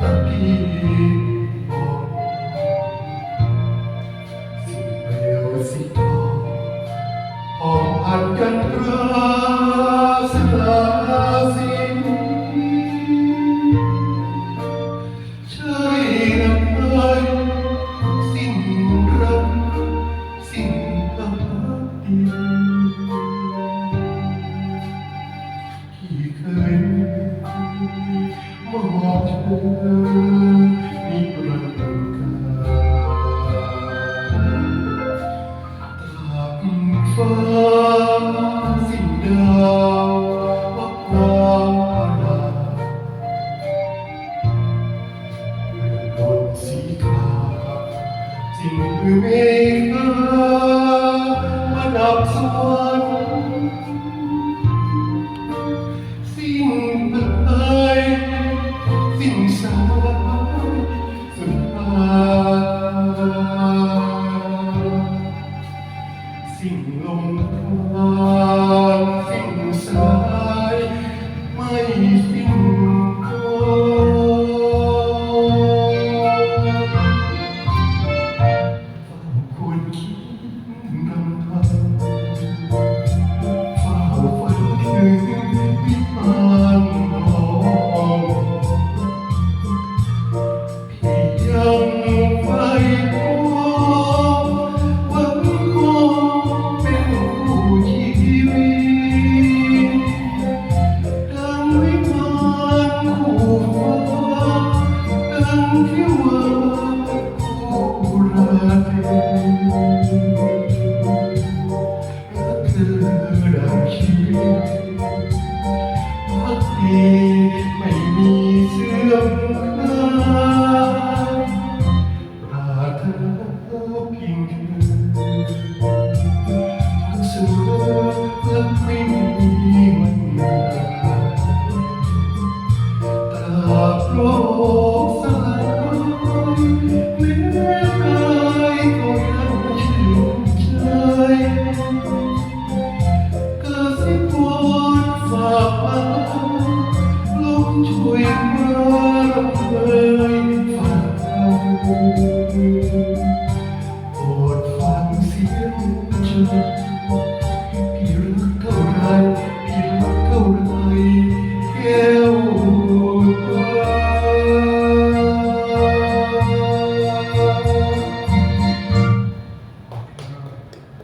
aqui, aqui. Sing you make her an upside นลมทางสิ้นสายไม่สิ้นคงควรคิดรำพันฝ้าฝันถึงพิมานทองพี่ยัง Thank you.